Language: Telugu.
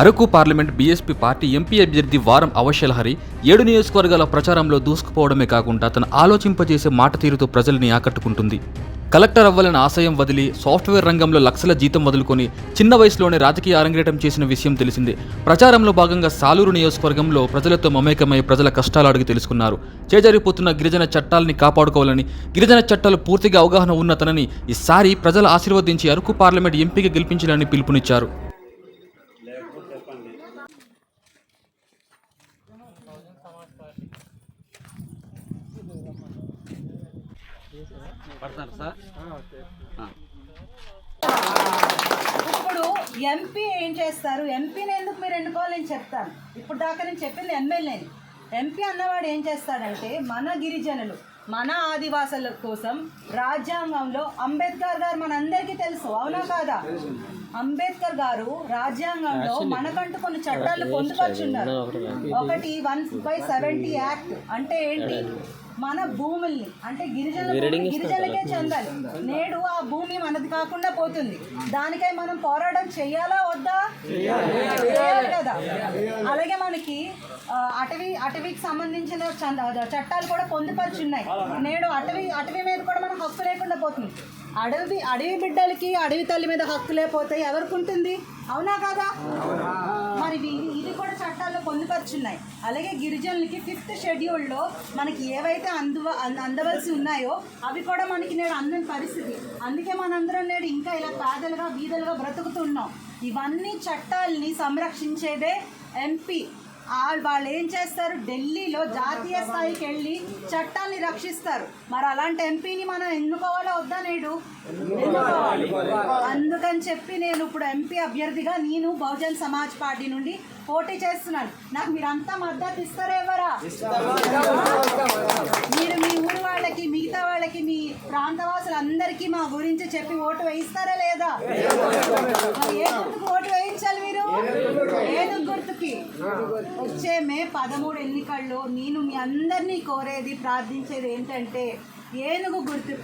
Araku parliament BSP party MP అభ్యర్థి వారం అవశలహరి ఏడు నియోజకవర్గాల ప్రచారంలో దూసుకుపోవడమే కాకుండా తన ఆలోచింపజేసే మాట తీరుతో ప్రజల్ని ఆకట్టుకుంటుంది. కలెక్టర్ అవ్వాలని ఆశయం వదిలి సాఫ్ట్వేర్ రంగంలో లక్షల జీతం వదులుకొని చిన్న వయసులోనే రాజకీయ అరంగేటం చేసిన విషయం తెలిసిందే. ప్రచారంలో భాగంగా సాలూరు నియోజకవర్గంలో ప్రజలతో మమేకమై ప్రజల కష్టాలు అడిగి తెలుసుకున్నారు. చేజారిపోతున్న గిరిజన చట్టాలని కాపాడుకోవాలని గిరిజన చట్టాలు పూర్తిగా అవగాహన ఉన్న తనని ఈసారి ప్రజలు ఆశీర్వదించి అరకు పార్లమెంట్ ఎంపీగా గెలిపించాలని పిలుపునిచ్చారు. పడతారు సార్? ఇప్పుడు ఎంపీ ఏం చేస్తారు? ఎంపీని ఎందుకు మీరు ఎన్నుకోవాలి నేను చెప్తాను. ఇప్పుడు దాకా నేను చెప్పింది ఎమ్మెల్యేని ఎంపీ అన్నవాడు ఏం చేస్తాడంటే మన గిరిజనులు మన ఆదివాసుల కోసం రాజ్యాంగంలో అంబేద్కర్ గారు మనందరికీ తెలుసు అవునా కాదా? అంబేద్కర్ గారు రాజ్యాంగంలో మనకంటూ కొన్ని చట్టాలు పొందుపరుచున్నారు ఒకటి వన్ బై సెవెంటీ యాక్ట్ అంటే ఏంటి? మన భూముల్ని అంటే గిరిజన గిరిజనులకే చెందాలి. నేడు ఆ భూమి మనది కాకుండా పోతుంది. దానికై మనం పోరాటం చెయ్యాలా వద్దా? చేయాలి. కదా. అలాగే మనకి అటవీ అటవీకి సంబంధించిన చట్టాలు కూడా పొందుపరుచున్నాయి. నేడు అటవీ అటవీ మీద కూడా మనకు హక్కు లేకుండా పోతుంది. అడవి అడవి బిడ్డలకి అడవి తల్లి మీద హక్కు లేకపోతే ఎవరికి ఉంటుంది? అవునా కదా? పొందుపరుచున్నాయి అలాగే గిరిజనులకి ఫిఫ్త్ షెడ్యూల్లో మనకి ఏవైతే అందువ అంద- అందవలసి ఉన్నాయో అవి కూడా మనకి నేడు అందని పరిస్థితి. అందుకే మనందరం నేడు ఇంకా ఇలా పేదలుగా బీదలుగా బ్రతుకుతున్నాం ఇవన్నీ చట్టాలని సంరక్షించేదే ఎంపీ. వాళ్ళు ఏం చేస్తారు? ఢిల్లీలో జాతీయ స్థాయికి వెళ్ళి చట్టాన్ని రక్షిస్తారు. మరి అలాంటి ఎంపీని మనం ఎన్నుకోవాలో వద్దా నేడు? అందుకని చెప్పి నేను ఇప్పుడు ఎంపీ అభ్యర్థిగా నేను బహుజన్ సమాజ్ పార్టీ నుండి పోటీ చేస్తున్నాను. నాకు మీరంతా మద్దతు ఇస్తారా ఎవరా? మీరు మీ ఊరు వాళ్ళకి మిగతా వాళ్ళకి మీ ప్రాంతవాసులందరికీ మా గురించి చెప్పి ఓటు వేయిస్తారా లేదా? ఏ ఓటు వేయించాలి మీరు? గుర్తుకి వచ్చే మే పదమూడు ఎన్నికల్లో నేను మీ అందరినీ కోరేది ప్రార్థించేది ఏంటంటే ఏనుగు గుర్తు